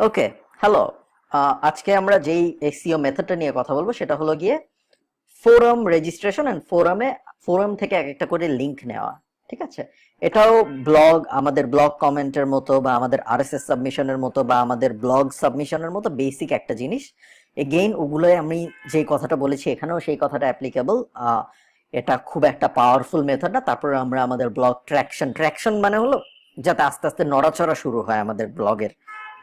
Okay hello আজকে আমরা যেই এসিও মেথডটা নিয়ে কথা বলব সেটা হলো গিয়ে ফোরাম রেজিস্ট্রেশন এন্ড ফোরামে ফোরাম থেকে এক একটা করে লিংক নেওয়া, ঠিক আছে? এটাও ব্লগ আমাদের ব্লগ কমেন্টের মতো বা আমাদের আরএসএস সাবমিশনের মতো বা আমাদের ব্লগ সাবমিশনের মতো বেসিক একটা জিনিস। এগেইন ওগুলোয় আমি যে কথাটা বলেছি এখানেও সেই কথাটা অ্যাপ্লিকেবল এটা খুব একটা পাওয়ারফুল মেথড না, তারপরে আমরা আমাদের ব্লগ ট্র্যাকশন ট্র্যাকশন মানে হলো যাতে আস্তে আস্তে নড়াচড়া শুরু হয় আমাদের ব্লগের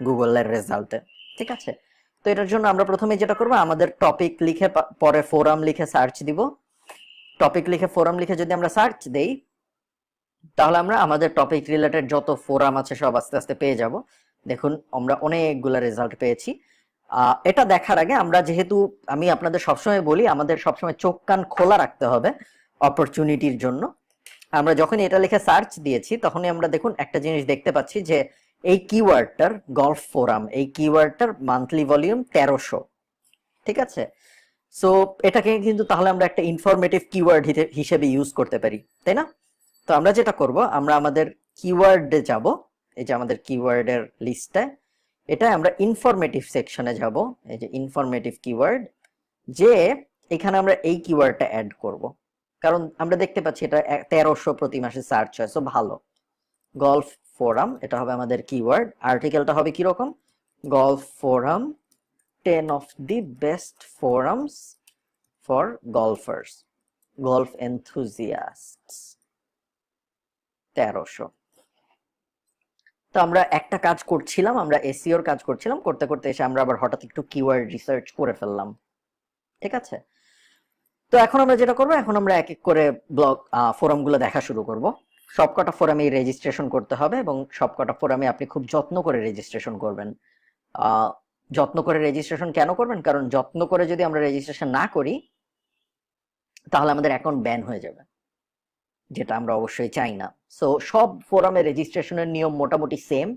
গুগলের রেজাল্টে ঠিক আছে? তো এটার জন্য আমরা প্রথমে যেটা করব, আমাদের টপিক লিখে পরে ফোরাম লিখে সার্চ দিব। টপিক লিখে ফোরাম লিখে যদি আমরা সার্চ দেই, তাহলে আমরা আমাদের টপিক রিলেটেড যত ফোরাম আছে সব আস্তে আস্তে পেয়ে যাব। দেখুন, আমরা অনেকগুলো রেজাল্ট পেয়েছি। এটা দেখার আগে আমরা যেহেতু, আমি আপনাদের সবসময় বলি, আমাদের সবসময় চোখ কান খোলা রাখতে হবে অপরচুনিটির জন্য। আমরা যখন এটা লিখে সার্চ দিয়েছি, তখনই আমরা দেখুন একটা জিনিস দেখতে পাচ্ছি যে এই কিওয়ার্ডটার গলফ ফোরাম এই কিওয়ার্ডটার মান্থলি ভলিউম তেরোশো। ঠিক আছে? সো এটাকে কিন্তু তাহলে আমরা একটা ইনফরমেটিভ কিওয়ার্ড হিসেবে ইউজ করতে পারি, তাই না? তো আমরা যেটা করব, আমরা আমাদের কিওয়ার্ডে যাব, এই যে আমাদের কিওয়ার্ডের লিস্টে এটা আমরা ইনফরমেটিভ সেকশনে যাব, এই যে ইনফরমেটিভ কিওয়ার্ড যে এখানে আমরা এই কিওয়ার্ডটা অ্যাড করব। কারণ আমরা দেখতে পাচ্ছি এটা তেরোশো প্রতি মাসে সার্চ হয় সো ভালো। গলফ ফোরাম এটা হবে আমাদের কিওয়ার্ড আর্টিকেলটা হবে কীরকম? Golf forum ten of the best forums for golfers golf enthusiasts তেরোশো। তো আমরা একটা কাজ করছিলাম, আমরা এসিওর কাজ করছিলাম, করতে করতে এসে আমরা আবার হঠাৎ একটু কিওয়ার্ড রিসার্চ করে ফেললাম। ঠিক আছে? তো এখন আমরা যেটা করব, এখন আমরা এক এক করে ব্লগ ফোরামগুলো দেখা শুরু করব। সবকটা ফোরামে রেজিস্ট্রেশন করতে হবে এবং সবকটা ফোরামে আপনি খুব যত্ন করে রেজিস্ট্রেশন করবেন। যত্ন করে রেজিস্ট্রেশন কেন করবেন? কারণ যত্ন করে যদি আমরা রেজিস্ট্রেশন না করি, তাহলে আমাদের অ্যাকাউন্ট ব্যান হয়ে যাবে, যেটা আমরা অবশ্যই চাই না। সো সব ফোরামে রেজিস্ট্রেশনের নিয়ম মোটামুটি সেম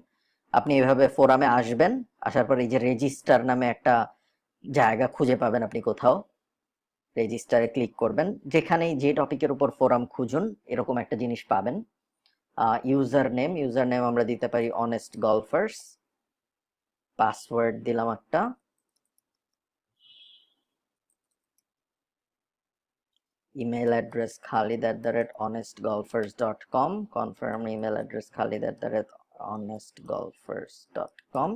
আপনি এভাবে ফোরামে আসবেন, আসার পর এই যে রেজিস্টার নামে একটা জায়গা খুঁজে পাবেন আপনি কোথাও। রেজিস্টারে ক্লিক করবেন। যেখানেই যে টপিকের উপর ফোরাম খুঁজুন, এরকম একটা জিনিস পাবেন। ইউজার নেম ইউজার নেম আমরা দিতে পারি অনেস্ট গলফার্স পাসওয়ার্ড দিলাম একটা। Email address Khalid at the rate honest golfers dot com confirm email address Khalid at the rate honest golfers dot com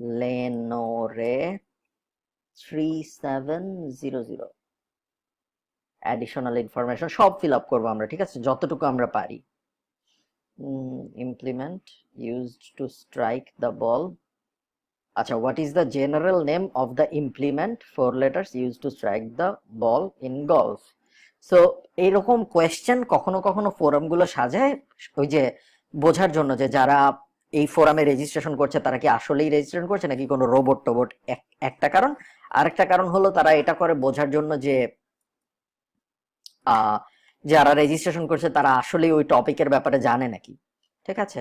লেনোরে three seven zero zero additional information সব fill up করব আমরা, ঠিক আছে? যতটুকু আমরা পারি। Implement used to strike the ball আচ্ছা what is the general name of the implement four letters use to strike the ball in golf so এইরকম কোয়েশ্চেন কখনো কখনো ফোরামগুলো সাজায়, ওই যে বোঝার জন্য যে যারা এই ফোরামে রেজিস্ট্রেশন করছে, তারা কি আসলেই রেজিস্ট্রেশন করছে নাকি কোনো রোবট টোবট একটা কারণ। আরেকটা কারণ হলো তারা এটা করে বোঝার জন্য যে যারা রেজিস্ট্রেশন করছে তারা আসলেই ওই টপিকের ব্যাপারে জানে নাকি। ঠিক আছে?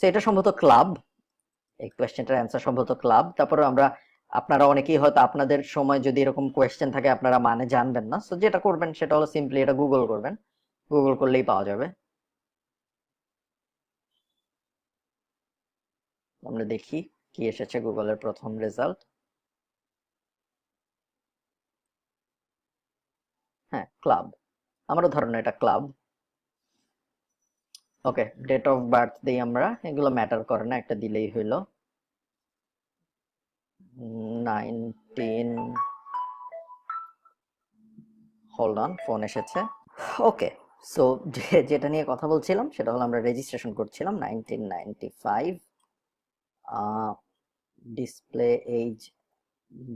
তো এটা সম্ভবত ক্লাব এই কোয়েশ্চেনটার অ্যান্সার সম্ভবত ক্লাব তারপরে আমরা, আপনারা অনেকেই হয়তো আপনাদের সময় যদি এরকম কোয়েশ্চেন থাকে, আপনারা মানে জানবেন না। তো যেটা করবেন সেটা হলো সিম্পলি এটা গুগল করবেন। গুগল করলেই পাওয়া যাবে। আমরা দেখি কি এসেছে গুগলের প্রথম রেজাল্ট। হ্যাঁ ক্লাব। আমারও ধারণা এটা club. Okay date of birth দিই আমরা। এগুলো ম্যাটার করে না, একটা দিলেই হইল। নাইনটিন হোল্ড অন ফোন এসেছে। ওকে সো যেটা নিয়ে কথা বলছিলাম, সেটা হলো আমরা রেজিস্ট্রেশন করছিলাম nineteen ninety five display age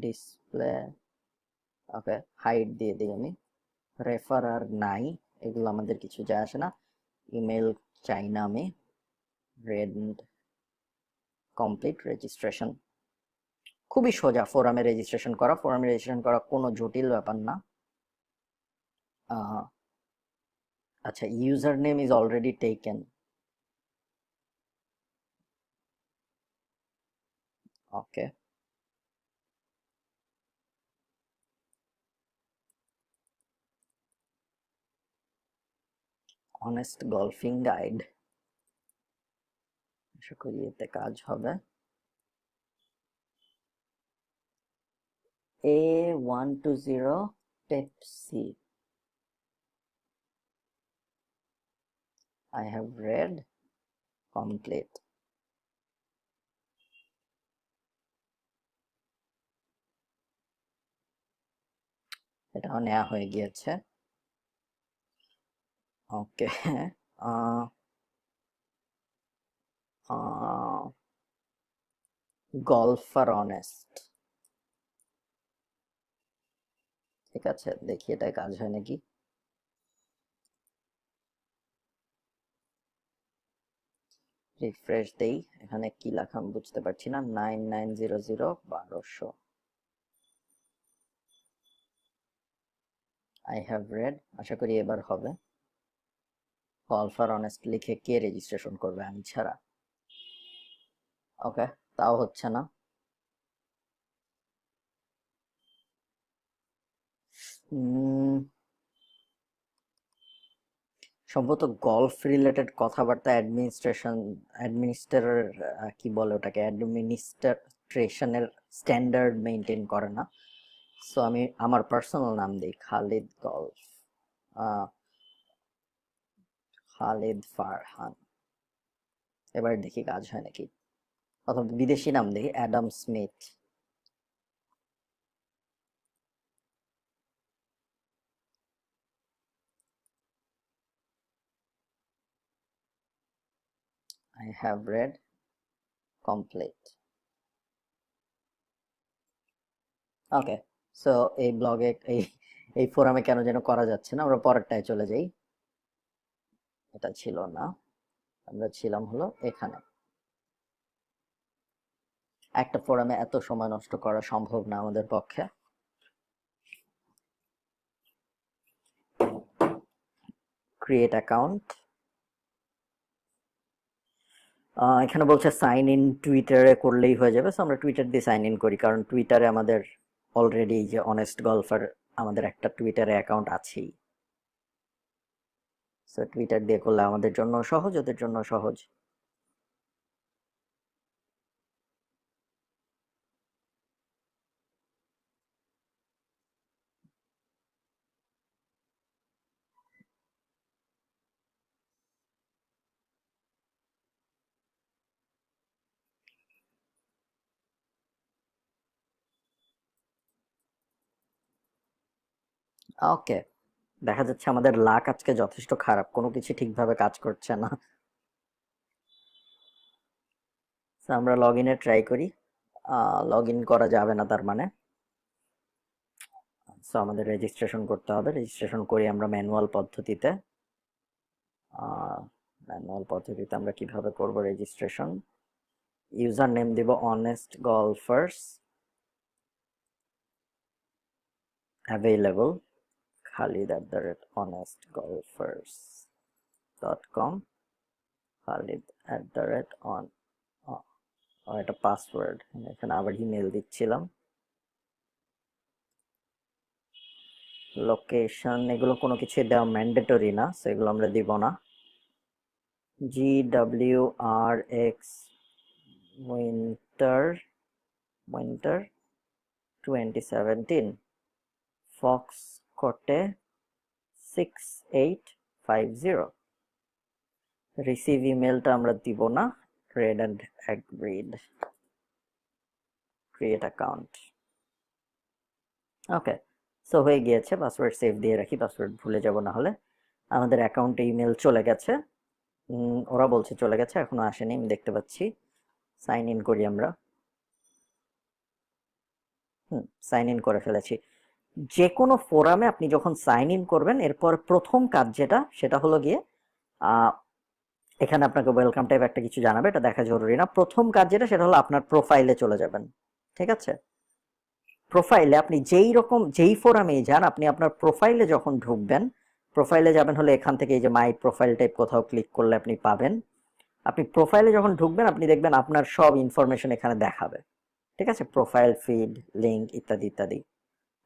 display okay height দিয়ে দিই আমি। রেফারার নাই, এগুলো আমাদের কিছু যায় আসে না। ইমেল চাই না আমি। রেড কমপ্লিট রেজিস্ট্রেশন খুবই সোজা ফোরামে রেজিস্ট্রেশন করা। ফোরামে রেজিস্ট্রেশন করা কোনো জটিল ব্যাপার না। আচ্ছা user name is already taken pocket. honest golfing guide আশা করি এতে কাজ হবে A one two zero Pepsi I have read complete. এটাও নেওয়া হয়ে গিয়েছে। Okay golfer honest. ঠিক আছে, দেখি এটা কাজ হয় নাকি। রিফ্রেশ দেই, এখানে কি লেখা আমি বুঝতে পারছি না, নাইন নাইন জিরো জিরো বারোশো। আই হ্যাভ রেড আশা করি এবার হবে। কল ফর অনেস্ট লিখে কে রেজিস্ট্রেশন করবে আমি ছাড়া। ওকে তাও হচ্ছে না। সম্ভবত গলফ রিলেটেড কথাবার্তা অ্যাডমিনিস্ট্রেশন অ্যাডমিনিস্ট্রেটর কি বলে ওটাকে অ্যাডমিনিস্ট্রেশনের স্ট্যান্ডার্ড মেনটেন করে না। সো আমি আমার পার্সোনাল নাম দিই খালিদ গলফ খালিদ ফারহান এবার দেখি কাজ হয় নাকি। অথবা বিদেশি নাম দেখি Adam Smith I have read complete. Okay so এই ব্লগে এই এই ফোরামে কেন যেন করা যাচ্ছে না, আমরা পরেরটায় চলে যাই। এটা ছিল না। আমরা ছিলাম হলো এখানে। একটা ফোরামে এত সময় নষ্ট করা সম্ভব না আমাদের পক্ষে। ক্রিয়েট অ্যাকাউন্ট এখানে বলছে সাইন ইন টুইটারে করলেই হয়ে যাবে। সো আমরা টুইটার দিয়ে সাইন ইন করি। কারণ টুইটারে আমাদের অলরেডি যে অনেস্ট গল্ফার আমাদের একটা টুইটারে অ্যাকাউন্ট আছেই। সো টুইটার দিয়ে করলে আমাদের জন্য সহজ, ওদের জন্য সহজ। ওকে। দেখা যাচ্ছে আমাদের লাক আজকে যথেষ্ট খারাপ। কোনো কিছু ঠিকভাবে কাজ করছে না। আমরা লগ ইনে ট্রাই করি। লগ ইন করা যাবে না তার মানে। সো আমাদের রেজিস্ট্রেশন করতে হবে। রেজিস্ট্রেশন করি আমরা ম্যানুয়াল পদ্ধতিতে। ম্যানুয়াল পদ্ধতিতে আমরা কীভাবে করব রেজিস্ট্রেশন ইউজার নেম দিব honest golfers available khalid at the rate honestgolfers.com khalid at the rate on ও এটা পাসওয়ার্ড এখানে আবার ইমেল দিচ্ছিলাম। লোকেশন এগুলো কোনো কিছু দেওয়া ম্যান্ডেটরি না সো এগুলো আমরা দিব না। G W R X winter winter twenty seventeen fox কোটে six eight five zero receive ইমেলটা আমরা দিব না read and agreed. Create account. Okay so হয়ে গিয়েছে পাসওয়ার্ড সেভ দিয়ে রাখি পাসওয়ার্ড ভুলে যাব না হলে। আমাদের অ্যাকাউন্টে ইমেল চলে গেছে। ওরা বলছে চলে গেছে, এখনও আসেনি, আমি দেখতে পাচ্ছি। সাইন ইন করি আমরা। হুম সাইন ইন করে ফেলেছি। যে কোনো ফোরামে আপনি যখন সাইন ইন করবেন, এরপর প্রথম কাজ যেটা, সেটা হলো গিয়ে এখানে আপনাকে ওয়েলকাম টাইপ একটা কিছু জানাবে, এটা দেখা জরুরি না। প্রথম কাজ যেটা, সেটা হলো আপনার প্রোফাইলে চলে যাবেন। ঠিক আছে? প্রোফাইলে আপনি যেই রকম, যেই ফোরামেই যান, আপনি আপনার প্রোফাইলে যখন ঢুকবেন প্রোফাইলে যাবেন হলে এখান থেকে এই যে মাই প্রোফাইল টাইপ কোথাও ক্লিক করলে আপনি পাবেন। আপনি প্রোফাইলে যখন ঢুকবেন, আপনি দেখবেন আপনার সব ইনফরমেশন এখানে দেখাবে। ঠিক আছে? প্রোফাইল ফিড লিঙ্ক ইত্যাদি ইত্যাদি।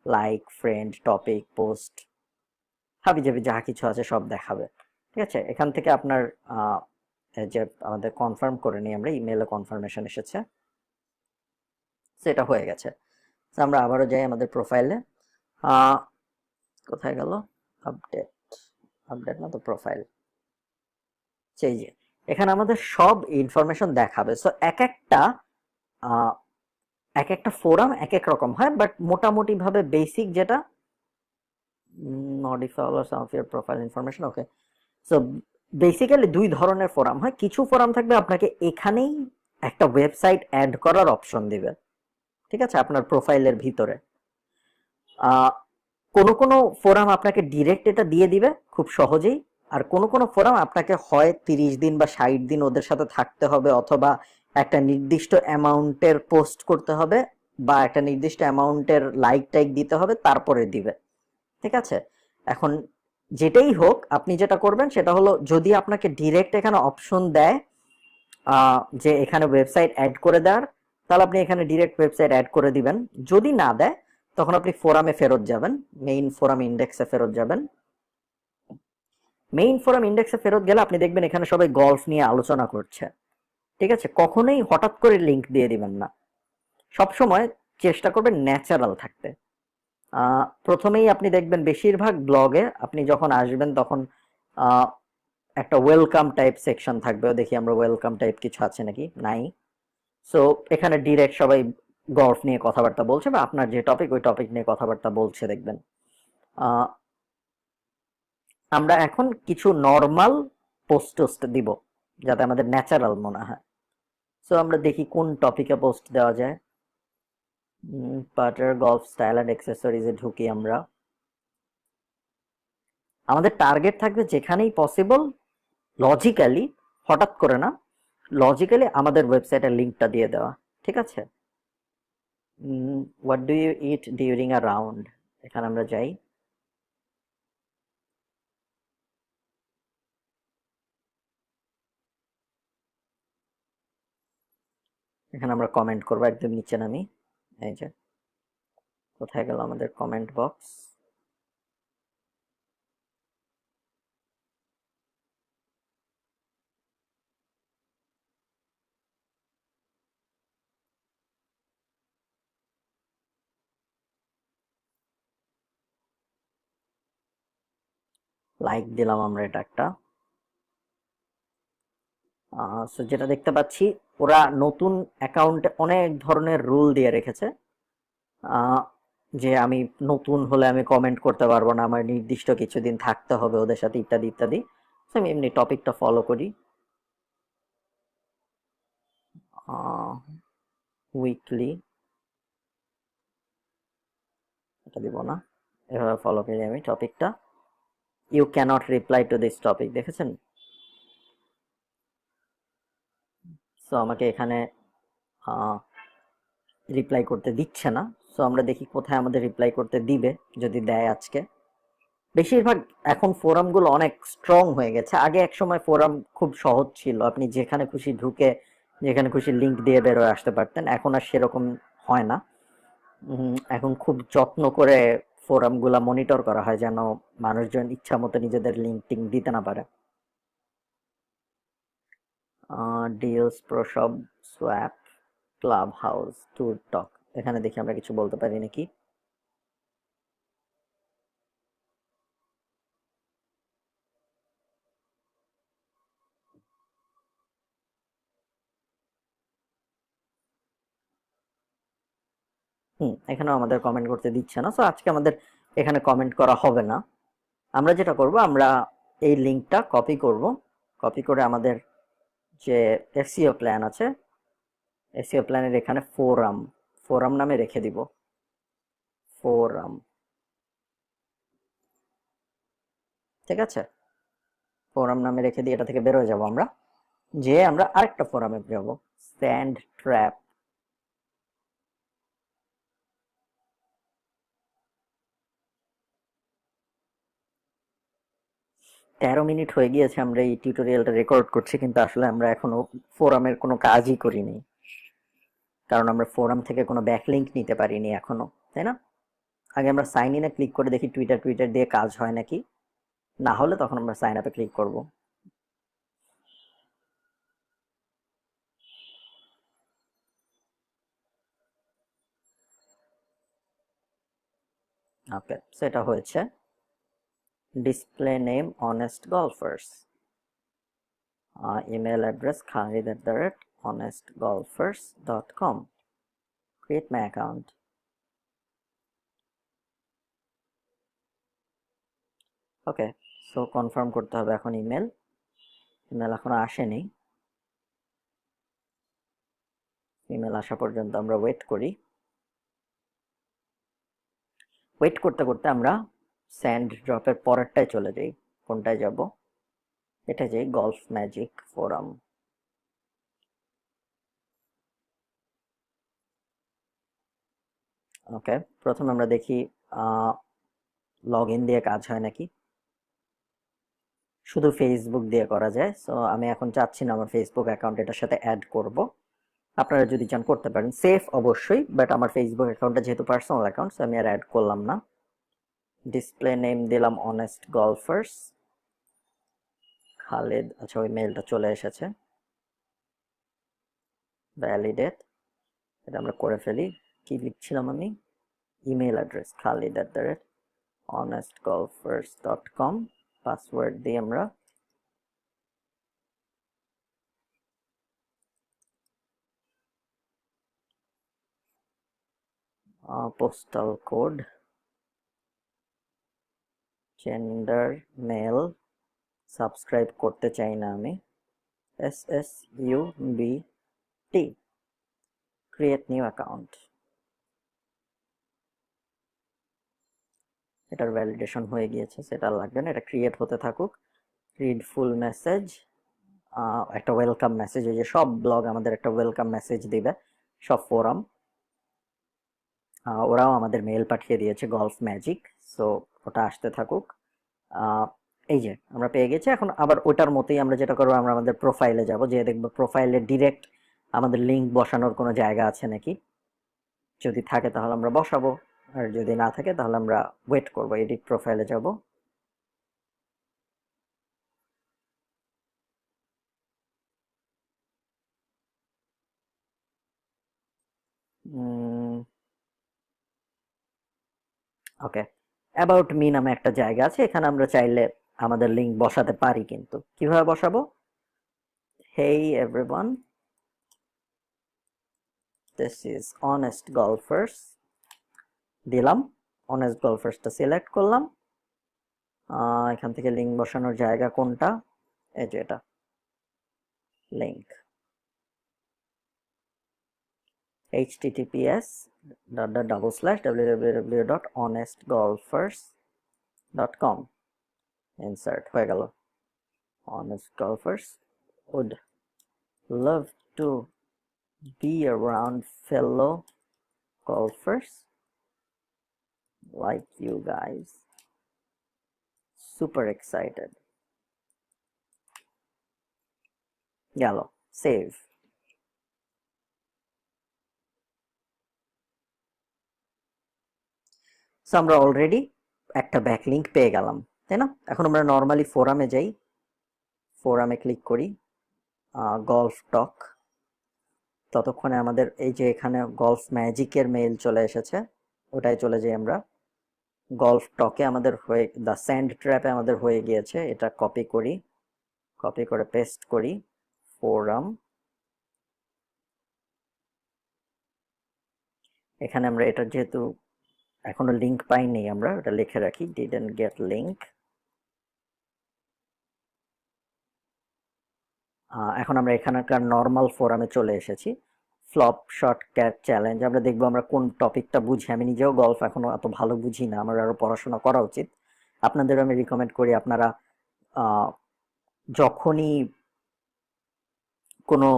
লাইক ফ্রেন্ড টপিক পোস্ট হাবি জাবি যা কিছু আছে সব দেখাবে। ঠিক আছে? এখান থেকে আপনার যে আমাদের কনফার্ম করে নিই আমরা ইমেলে কনফার্মেশন এসেছে। সেটা হয়ে গেছে। আমরা আবারও যাই আমাদের প্রোফাইলে কোথায় গেল? আপডেট আপডেট না তো প্রোফাইল সেই যে, এখানে আমাদের সব ইনফরমেশন দেখাবে। সো এক একটা এক একটা ফোরাম এক এক রকম, হয়? বাট মোটামুটি ভাবে বেসিক যেটা all some of profile information okay so basically দুই ধরনের ফোরাম হয়? কিছু ফোরাম থাকবে আপনাকে এখানেই একটা ওয়েবসাইট অ্যাড করার অপশন দিবে, ঠিক আছে? আপনার প্রোফাইলের ভিতরে। কোনো কোনো ফোরাম আপনাকে ডিরেক্ট এটা দিয়ে দিবে খুব সহজেই, আর কোনো কোনো ফোরাম আপনাকে হয় তিরিশ দিন বা ষাট দিন ওদের সাথে থাকতে হবে, অথবা একটা নির্দিষ্ট অ্যামাউন্টের পোস্ট করতে হবে বা একটা নির্দিষ্ট অ্যামাউন্টের লাইক টাইক দিতে হবে, তারপরে দিবে। ঠিক আছে? এখন যেটাই হোক, আপনি যেটা করবেন সেটা হলো যদি আপনাকে ডিরেক্ট এখানে অপশন দেয় যে এখানে ওয়েবসাইট অ্যাড করে দেওয়ার, তাহলে আপনি এখানে ডিরেক্ট ওয়েবসাইট অ্যাড করে দিবেন। যদি না দেয়, তখন আপনি ফোরামে ফেরত যাবেন মেইন ফোরাম ইন্ডেক্সে ফেরত যাবেন। মেইন ফোরাম ইন্ডেক্সে ফেরত গেলে আপনি দেখবেন এখানে সবাই গল্ফ নিয়ে আলোচনা করছে। ঠিক আছে? কখনোই হঠাৎ করে লিংক দিয়ে দিবেন না। সবসময় চেষ্টা করবেন ন্যাচারাল থাকতে। প্রথমেই আপনি দেখবেন বেশিরভাগ ব্লগে আপনি যখন আসবেন তখন একটা ওয়েলকাম টাইপ সেকশন থাকবে। দেখি আমরা ওয়েলকাম টাইপ কিছু আছে নাকি? নাই। সো এখানে ডিরেক্ট সবাই গল্ফ নিয়ে কথাবার্তা বলছে বা আপনার যে টপিক ওই টপিক নিয়ে কথাবার্তা বলছে দেখবেন। আমরা এখন কিছু নর্মাল পোস্ট টোস্ট দিব, যাতে আমাদের ন্যাচারাল মনে হয়। সো আমরা দেখি কোন টপিকে পোস্ট দেওয়া যায়। পাটার গলফ স্টাইল অ্যান্ড এক্সেসরিজে ঢুকি আমরা। আমাদের টার্গেট থাকবে যেখানেই পসিবল লজিক্যালি হঠাৎ করে না লজিক্যালি আমাদের ওয়েবসাইটের লিঙ্কটা দিয়ে দেওয়া, ঠিক আছে? What do you eat during a round এখানে আমরা যাই। এখানে আমরা কমেন্ট করব, একদম নিচে নামি। এই যে, কোথায় গেল আমাদের কমেন্ট বক্স লাইক দিলাম আমরা এটা একটা। সো যেটা দেখতে পাচ্ছি ওরা নতুন অ্যাকাউন্টে অনেক ধরনের রুল দিয়ে রেখেছে। যে আমি নতুন হলে আমি কমেন্ট করতে পারব না, আমার নির্দিষ্ট কিছুদিন থাকতে হবে ওদের সাথে ইত্যাদি ইত্যাদি। আমি এমনি টপিকটা ফলো করি। উইকলি এটা দিব না। এভাবে ফলো করি আমি টপিকটা you can't reply to this topic দেখেছেন? সো আমাকে এখানে রিপ্লাই করতে দিচ্ছে না। সো আমরা দেখি কোথায় আমাদের রিপ্লাই করতে দিবে, যদি দেয় আজকে। বেশিরভাগ এখন ফোরামগুলো অনেক স্ট্রং হয়ে গেছে। আগে এক সময় ফোরাম খুব সহজ ছিল। আপনি যেখানে খুশি ঢুকে, যেখানে খুশি লিঙ্ক দিয়ে বেরোয় আসতে পারতেন। এখন আর সেরকম হয় না। এখন খুব যত্ন করে ফোরামগুলা মনিটর করা হয় যেন মানুষজন ইচ্ছা মতো নিজেদের লিঙ্ক টিঙ্ক দিতে না পারে। ডিলস প্রসব swap club house tour talk এখানে দেখি আমরা কিছু বলতে পারি নাকি? হুম, এখানেও আমাদের কমেন্ট করতে দিচ্ছে না। সো আজকে আমাদের এখানে কমেন্ট করা হবে না। আমরা যেটা করব, আমরা এই লিঙ্কটা কপি করব। কপি করে আমাদের যে এসিও প্ল্যান আছে এসিও প্ল্যানের এখানে ফোরাম ফোরাম নামে রেখে দিব। ফোরাম ঠিক আছে? ফোরাম নামে রেখে দিয়ে এটা থেকে বেরোয় যাব আমরা। যে আমরা আরেকটা ফোরামে যাব স্যান্ড ট্র্যাপ তেরো মিনিট হয়ে গিয়েছে, আমরা এই টিউটোরিয়ালটা রেকর্ড করছি, কিন্তু আসলে আমরা এখনও ফোরামের কোনো কাজই করিনি। কারণ আমরা ফোরাম থেকে কোনো ব্যাকলিংক নিতে পারিনি এখনও, তাই না? আগে আমরা সাইন ইনে ক্লিক করে দেখি টুইটার টুইটার দিয়ে কাজ হয় নাকি। না হলে তখন আমরা সাইন আপে ক্লিক করব। ওকে সেটা হয়েছে। Honest golfers email address Khalid at the rate honest golfers dot com create my account okay so confirm করতে হবে এখন ইমেল ইমেল এখনও আসেনি. ইমেল আসা পর্যন্ত আমরা ওয়েট করি. ওয়েট করতে করতে আমরা স্যান্ড ড্রপের পরেরটায় চলে যাই, কোনটায় যাব? এটা যাই গলফ ম্যাজিক ফোরাম ওকে প্রথমে আমরা দেখি লগ ইন দিয়ে কাজ হয় নাকি? শুধু ফেসবুক দিয়ে করা যায় সো আমি এখন চাচ্ছি না আমার ফেসবুক অ্যাকাউন্ট এটার সাথে অ্যাড করব। আপনারা যদি চান করতে পারেন সেফ অবশ্যই বাট আমার ফেসবুক অ্যাকাউন্টটা যেহেতু পার্সোনাল অ্যাকাউন্ট সো আমি আর অ্যাড করলাম না। ডিসপ্লে নেম দিলাম অনেস্ট গলফার্স খালেদ আচ্ছা ওই মেলটা চলে এসেছে। ভ্যালিডেট এটা আমরা করে ফেলি। কি লিখছিলাম আমি? Email address Khalid at the rate honest golfers dot com password দিয়ে আমরা postal code gender mail subscribe করতে চাই না আমি। S S U B T create new account এটার ভ্যালিডেশন হয়ে গিয়েছে, সেটা লাগবে না। এটা ক্রিয়েট হতে থাকুক। রিড ফুল মেসেজ একটা ওয়েলকাম মেসেজ এই সব ব্লগ আমাদের একটা ওয়েলকাম মেসেজ দিবে, সব ফোরাম ওরাও আমাদের মেল পাঠিয়ে দিয়েছে গলফ ম্যাজিক সো ওটা আসতে থাকুক। এই যে আমরা পেয়ে গেছি। এখন আবার ওটার মতোই আমরা যেটা করব, আমরা আমাদের প্রোফাইলে যাব। যে দেখব প্রোফাইলে ডিরেক্ট আমাদের লিঙ্ক বসানোর কোনো জায়গা আছে নাকি? যদি থাকে তাহলে আমরা বসাবো। আর যদি না থাকে তাহলে আমরা ওয়েট করব এডিট প্রোফাইলে যাব। ওকে অ্যাবাউট মি নামে একটা জায়গা আছে, এখানে আমরা চাইলে আমাদের লিঙ্ক বসাতে পারি কিন্তু। কীভাবে বসাবো? Hey everyone this is Honest Golfers দিলাম অনেস্ট গলফার্সটা সিলেক্ট করলাম। এখান থেকে লিঙ্ক বসানোর জায়গা কোনটা? এই যে এটা link https dot dot double slash www dot honestgolfers com insert হয়ে গেল honest golfers would love to be around fellow golfers like you guys super excited গেল সেভ So আমরা অলরেডি একটা ব্যাকলিঙ্ক পেয়ে গেলাম, তাই না? এখন আমরা নর্মালি ফোরামে যাই। ফোরামে ক্লিক করি গলফ টক ততক্ষণে আমাদের এই যে এখানে গলফ ম্যাজিকের মেইল চলে এসেছে ওটাই চলে যাই আমরা। গলফ টকে আমাদের হয়ে দ্য স্যান্ড ট্র্যাপে আমাদের হয়ে গিয়েছে, এটা কপি করি। কপি করে পেস্ট করি ফোরাম এখানে আমরা এটা যেহেতু এখনও লিংক পাইনি আমরা, ওটা লিখে রাখি ডিডেন্ট গেট লিংক এখন আমরা এখানকার নর্মাল ফোরামে চলে এসেছি। ফ্লপ শর্ট ক্যাট চ্যালেঞ্জ আমরা দেখব আমরা কোন টপিকটা বুঝি। আমি নিজেও গল্ফ এখনও এত ভালো বুঝি না, আমার আরও পড়াশোনা করা উচিত। আপনাদের আমি রিকমেন্ড করি আপনারা যখনই কোনো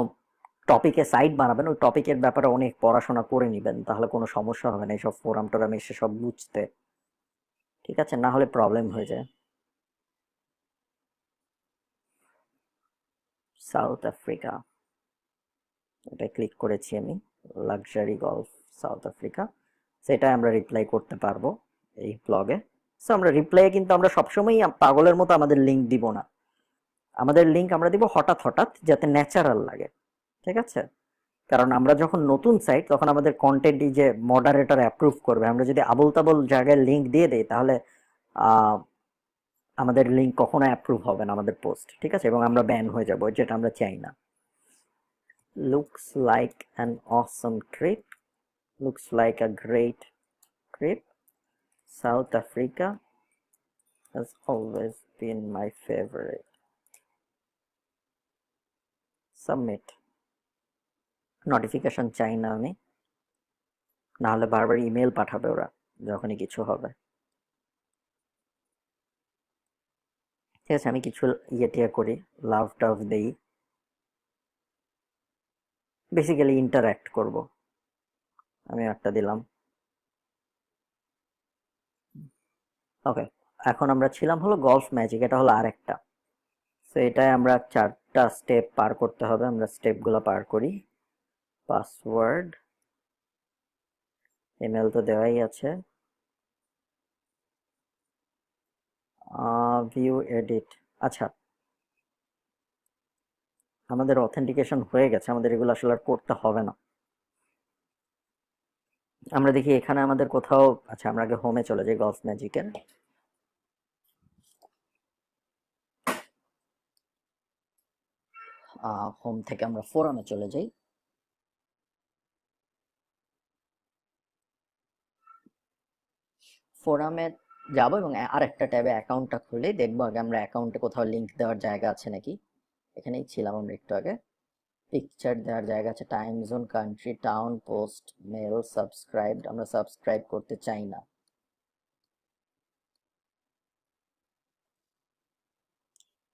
টপিকে সাইট বানাবেন, ওই টপিকের ব্যাপারে অনেক পড়াশোনা করে নেবেন, তাহলে কোনো সমস্যা হবে না, এইসব ফোরাম টোরাম এসে সব বুঝতে। ঠিক আছে? না হলে প্রবলেম হয়ে যায়। সাউথ আফ্রিকা এটা ক্লিক করেছি আমি। লাক্সারি গলফ সাউথ আফ্রিকা সেটা আমরা রিপ্লাই করতে পারব এই ব্লগে সো আমরা রিপ্লাই কিন্তু আমরা সবসময়ই পাগলের মতো আমাদের লিঙ্ক দিব না। আমাদের লিঙ্ক আমরা দিব হঠাৎ হঠাৎ, যাতে ন্যাচারাল লাগে। ঠিক আছে? কারণ আমরা যখন নতুন সাইট তখন আমাদের কন্টেন্টই যে মডারেটর অ্যাপ্রুভ করবে। আমরা যদি আবল তাবল জায়গায় লিঙ্ক দিয়ে দেই, তাহলে আমাদের লিঙ্ক কখনো অ্যাপ্রুভ হবে না আমাদের পোস্ট ঠিক আছে? এবং আমরা ব্যান হয়ে যাব, যেটা আমরা চাই না। Looks like an awesome trip looks like a great trip South Africa has always been my favorite. Submit. Notification চাই না আমি। না হলে বারবার ইমেল পাঠাবে ওরা, যখনই কিছু হবে। ঠিক আছে, আমি কিছু ইয়ে টিয়ে করি লাভ টাভ দেই। বেসিক্যালি ইন্টারঅ্যাক্ট করব। আমি একটা দিলাম। ওকে এখন আমরা ছিলাম হলো গলফ ম্যাজিক এটা হলো আরেকটা। তো এটাই আমরা চারটা স্টেপ পার করতে হবে, আমরা স্টেপগুলো পার করি। পাসওয়ার্ড। ইমেল তো দেওয়াই আছে। ভিউ এডিট আচ্ছা। আমাদের অথেন্টিকেশন হয়ে গেছে, আমাদের এগুলো আসলে আর করতে হবে না। আমরা দেখি এখানে আমাদের কোথাও আচ্ছা আমরা আগে হোমে চলে যাই গলফ ম্যাজিকের হোম থেকে আমরা ফোরামে চলে যাই। ফোরামে যাব এবং আরেকটা ট্যাবে অ্যাকাউন্টটা খুলে দেখব আগে আমরা অ্যাকাউন্টে কোথাও লিঙ্ক দেওয়ার জায়গা আছে নাকি? এখানেই ছিলাম আমরা একটু আগে। পিকচার দেওয়ার জায়গা আছে time zone country town post mail subscribe আমরা সাবস্ক্রাইব করতে চাই না।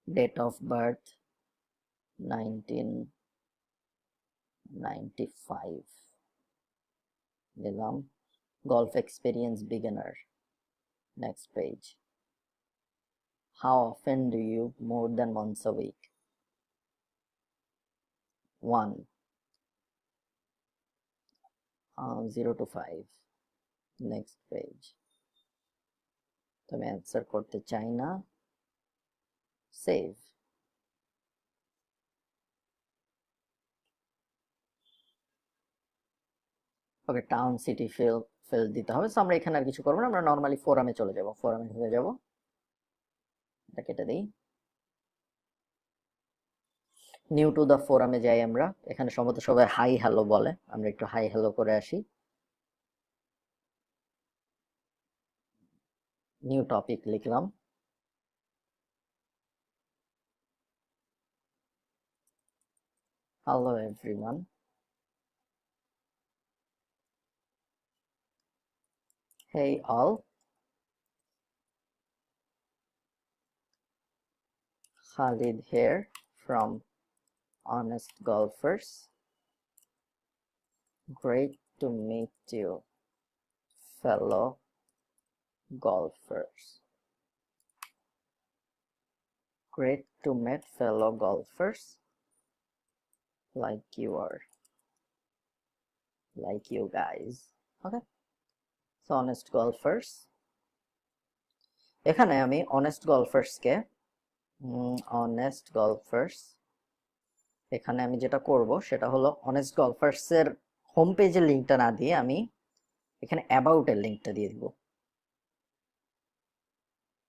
Date of birth nineteen ninety five দিলাম golf experience beginner next page how often do you more than once a week one uh, zero to five next page তো আমি answer করতে চাই না save okay town city feel fill দিতে হবে। So আমরা এখানে আর কিছু করব না। আমরা নর্মালি ফোরামে চলে যাব। ফোরামে ঢুকে যাব। এটা কেটে দিই। নিউ টু দ্য ফোরামে যাই আমরা। এখানে সম্ভবত সবাই হাই হ্যালো বলে। আমরা একটু হাই হ্যালো করে আসি। নিউ টপিক লিখলাম। Hello everyone Hey all. Khalid here from Honest Golfers. Great to meet you, fellow golfers. Great to meet fellow golfers like you are. Like you guys. Okay. Honest golfers এখানে আমি honest গলফার্সকে honest golfers এখানে আমি যেটা করব সেটা হলো honest গলফার্সের home পেজের লিঙ্কটা না দিয়ে আমি এখানে অ্যাবাউটের লিঙ্কটা দিয়ে দিব।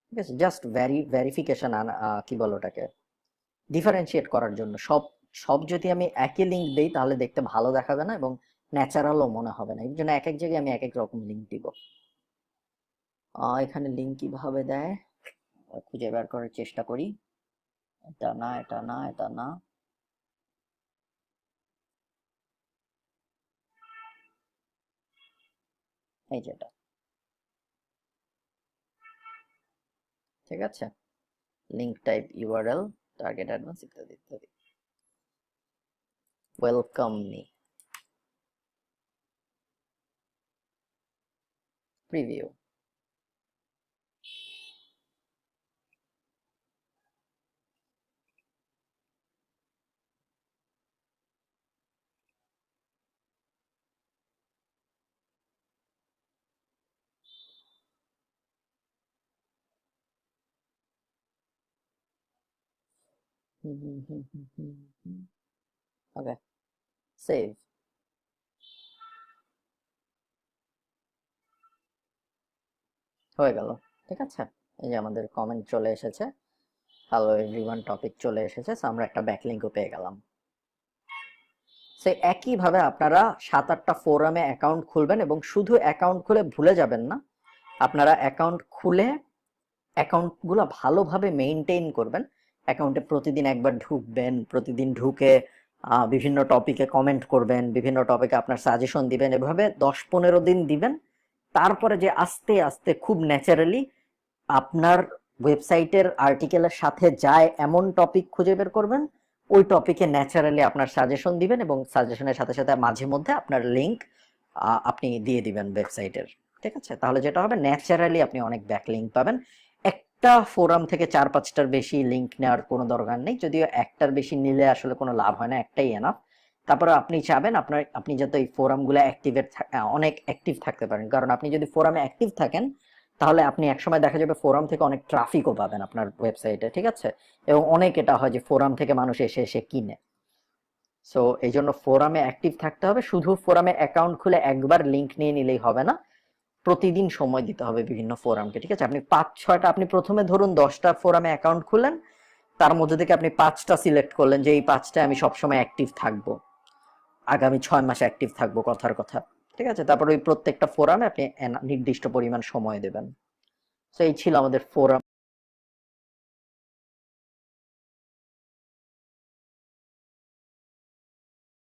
ঠিক আছে? জাস্ট ভ্যারি ভ্যারিফিকেশন কি বলো ওটাকে? ডিফারেন্সিয়েট করার জন্য। সব সব যদি আমি একই লিঙ্ক দিই তাহলে দেখতে ভালো দেখাবে না এবং ন্যাচারালও মনে হবে না। এর জন্য এক এক জায়গায় আমি এক এক রকম লিঙ্ক দিব। এখানে লিঙ্ক কীভাবে দেয়? খুঁজে বের করার চেষ্টা করি। এটা না এটা না এটা না। এই যেটা ঠিক আছে? Link type URL target advance ইত্যাদি ইত্যাদি। Welcome me preview. okay, save. হয়ে গেল। ঠিক আছে? এই যে আমাদের কমেন্ট চলে এসেছে। হ্যালো এভরিওয়ান টপিক চলে এসেছে, so আমরা একটা ব্যাকলিঙ্কও পেয়ে গেলাম। সে একইভাবে আপনারা সাত আটটা ফোরামে অ্যাকাউন্ট খুলবেন এবং শুধু অ্যাকাউন্ট খুলে ভুলে যাবেন না, আপনারা অ্যাকাউন্ট খুলে অ্যাকাউন্টগুলো ভালোভাবে মেনটেন করবেন। অ্যাকাউন্টে প্রতিদিন একবার ঢুকবেন, প্রতিদিন ঢুকে বিভিন্ন টপিকে কমেন্ট করবেন, বিভিন্ন টপিকে আপনার সাজেশন দিবেন, এভাবে দশ পনেরো দিন দিবেন। তারপরে যে আস্তে আস্তে খুব ন্যাচারালি আপনার ওয়েবসাইটের আর্টিকেলের সাথে যায় এমন টপিক খুঁজে বের করবেন, ওই টপিকে ন্যাচারালি আপনার সাজেশন দিবেন এবং সাজেশনের সাথে সাথে মাঝে মধ্যে আপনার লিংক আপনি দিয়ে দিবেন ওয়েবসাইটের। ঠিক আছে? তাহলে যেটা হবে, ন্যাচারালি আপনি অনেক ব্যাক লিঙ্ক পাবেন। একটা ফোরাম থেকে চার পাঁচটার বেশি লিংক নেওয়ার কোনো দরকার নেই। যদিও একটার বেশি নিলে আসলে কোনো লাভ হয় না, একটাই এনাফ তারপরে আপনি চাবেন আপনার, আপনি যাতে এই ফোরামগুলো অ্যাক্টিভেট অনেক অ্যাক্টিভ থাকতে পারেন। কারণ আপনি যদি ফোরামে অ্যাক্টিভ থাকেন, তাহলে আপনি একসময় দেখা যাবে ফোরাম থেকে অনেক ট্রাফিকও পাবেন আপনার ওয়েবসাইটে ঠিক আছে? এবং অনেক এটা হয় যে ফোরাম থেকে মানুষ এসে এসে কিনে। সো এই জন্য ফোরামে অ্যাক্টিভ থাকতে হবে। শুধু ফোরামে অ্যাকাউন্ট খুলে একবার লিংক নিয়ে নিলেই হবে না। প্রতিদিন সময় দিতে হবে বিভিন্ন ফোরামকে ঠিক আছে? আপনি পাঁচ, ছয়টা, আপনি প্রথমে ধরুন দশটা ফোরামে অ্যাকাউন্ট খুললেন, তার মধ্যে থেকে আপনি পাঁচটা সিলেক্ট করলেন যে এই পাঁচটা আমি সবসময় অ্যাক্টিভ থাকব। আগামী ছয় মাস অ্যাক্টিভ থাকব কথার কথা। ঠিক আছে? তারপর ওই প্রত্যেকটা ফোরামে আপনি নির্দিষ্ট পরিমাণ সময় দেবেন। তো এই ছিল আমাদের ফোরাম